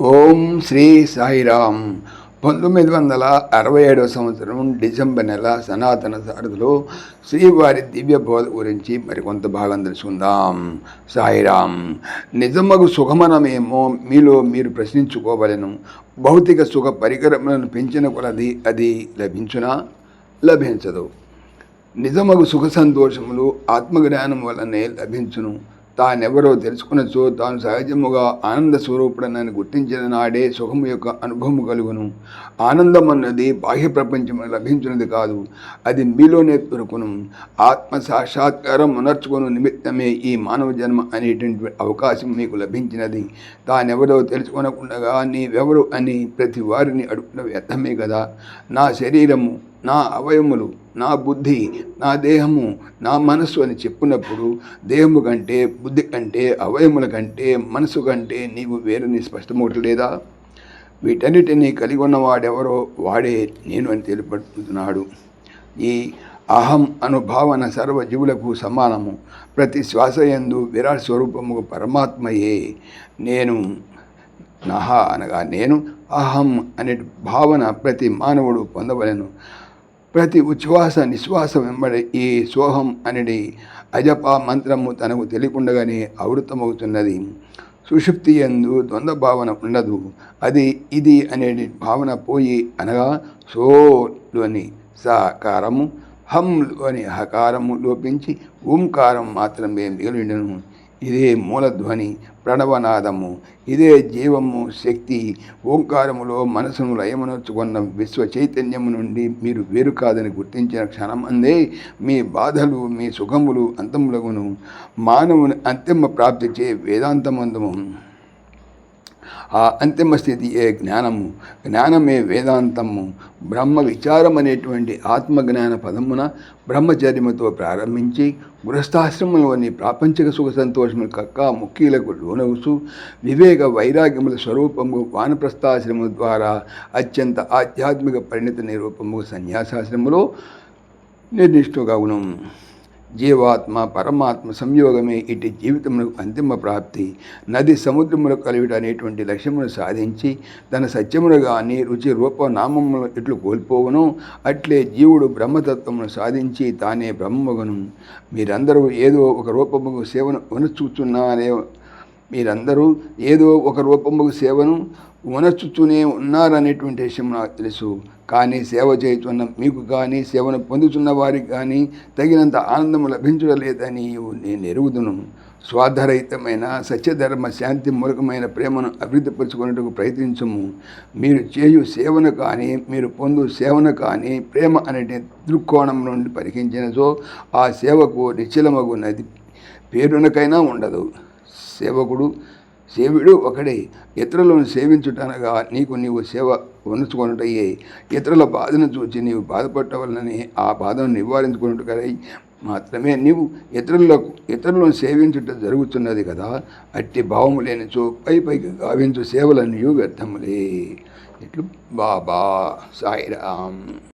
ఓం శ్రీ సాయిరామ్. పంతొమ్మిది వందల అరవై ఏడవ సంవత్సరం డిసెంబర్ నెల సనాతన సారథిలో శ్రీవారి దివ్య బోధ గురించి మరికొంత భాగం తెలుసుకుందాం. సాయిరామ్ నిజమగు సుఖమనమేమో మీలో మీరు ప్రశ్నించుకోవలను. భౌతిక సుఖ పరికరములను పెంచిన కొలది అది లభించునా? లభించదు. నిజమగు సుఖ సంతోషములు ఆత్మజ్ఞానం వలనే లభించును. తానెవరో తెలుసుకున్నచో తాను సహజముగా ఆనంద స్వరూపుడనని గుర్తించిన నాడే సుఖము యొక్క అనుభవము కలుగును. ఆనందం అన్నది బాహ్య ప్రపంచం లభించినది కాదు అది మీలోనే దొరుకును. ఆత్మ సాక్షాత్కారం ఉనర్చుకుని నిమిత్తమే ఈ మానవ జన్మ అనేటువంటి అవకాశం మీకు లభించినది. తానెవరో తెలుసుకొనకుండా నీవెవరు అని ప్రతి వారిని అడుగున వ్యర్థమే కదా. నా శరీరము నా అవయములు నా బుద్ధి నా దేహము నా మనస్సు అని చెప్పినప్పుడు దేహము కంటే బుద్ధి కంటే అవయముల కంటే మనసు కంటే నీవు వేరని స్పష్టమవట్లేదా? వీటన్నిటినీ కలిగి ఉన్నవాడెవరో వాడే నేను అని తెలిపడుతున్నాడు ఈ అహం అనుభావన సర్వజీవులకు సమానము. ప్రతి శ్వాసయందు విరాట్ స్వరూపము పరమాత్మయే. నేను నహ అనగా నేను అహం అనే భావన ప్రతి మానవుడు పొందవలను. ప్రతి ఉచ్ఛ్వాస నిశ్వాస వెంబడి ఈ సోహం అనేది అజప మంత్రము తనకు తెలియకుండగానే ఆవృతమవుతున్నది. సుషుప్తి ఎందు ద్వంద్వ భావన ఉండదు. అది ఇది అనే భావన పోయి అనగా సోలోని సకారము హంలోని హకారము లోపించి ఓంకారం మాత్రమే మిగిలిండను ఇదే మూలధ్వని ప్రణవనాదము ఇదే జీవము శక్తి ఓంకారములో మనసును లయమనర్చుకున్న విశ్వ చైతన్యము నుండి మీరు వేరు కాదని గుర్తించిన క్షణం అందే మీ బాధలు మీ సుఖములు అంతములగును. మానవుని అంతిమ ప్రాప్తి చే వేదాంతమందము. ఆ అంతిమ స్థితి ఏ జ్ఞానము? జ్ఞానమే వేదాంతము. బ్రహ్మ విచారం అనేటువంటి ఆత్మజ్ఞాన పదమున బ్రహ్మచర్యముతో ప్రారంభించి గృహస్థాశ్రమంలోని ప్రాపంచిక సుఖ సంతోషములు కక్క ముఖ్యులకు లోనవుసు వివేక వైరాగ్యముల స్వరూపము వానప్రస్థాశ్రమం ద్వారా అత్యంత ఆధ్యాత్మిక పరిణిత నిరూపము సన్యాసాశ్రమంలో నిర్దిష్టగావును జీవాత్మ పరమాత్మ సంయోగమే ఇటు జీవితములకు అంతిమ ప్రాప్తి. నది సముద్రములకు కలియుట అనేటువంటి లక్ష్యమును సాధించి తన సత్యమును కానీ రుచి రూప నామములు ఎట్లు కోల్పోవును. అట్లే జీవుడు బ్రహ్మతత్వమును సాధించి తానే బ్రహ్మగును. మీరందరూ ఏదో ఒక రూపముకు సేవను ఉనచూచున్నానే మీరందరూ ఏదో ఒక రూపముకు సేవను ఉనర్చుతూనే ఉన్నారనేటువంటి విషయం నాకు తెలుసు. కానీ సేవ చేయుతున్న మీకు కానీ సేవను పొందుతున్న వారికి కానీ తగినంత ఆనందం లభించడం లేదని నేను ఎరుగుదును. స్వార్థరహితమైన సత్యధర్మ శాంతి మూలకమైన ప్రేమను అభివృద్ధిపరచుకునేందుకు ప్రయత్నించము. మీరు చేయు సేవను కానీ మీరు పొందు సేవను కానీ ప్రేమ అనే దృక్కోణం నుండి పరికించినచో ఆ సేవకు నిశ్చలమగున్నది పేరునకైనా ఉండదు. సేవకుడు సేవుడు ఒకడే. ఇతరులను సేవించుటనగా నీకు నీవు సేవ వనుచుకొనుటయ్యే ఇతరుల బాధను చూచి నీవు బాధపడవలనని ఆ బాధను నివారించుకున్నట్టుకై మాత్రమే నీవు ఇతరులకు ఇతరులను సేవించుట జరుగుతున్నది కదా. అట్టి భావము లేనిచో పై పైకి గావించు సేవలన్నీ వ్యర్థములే. ఇట్లు బాబా సాయిరామ్.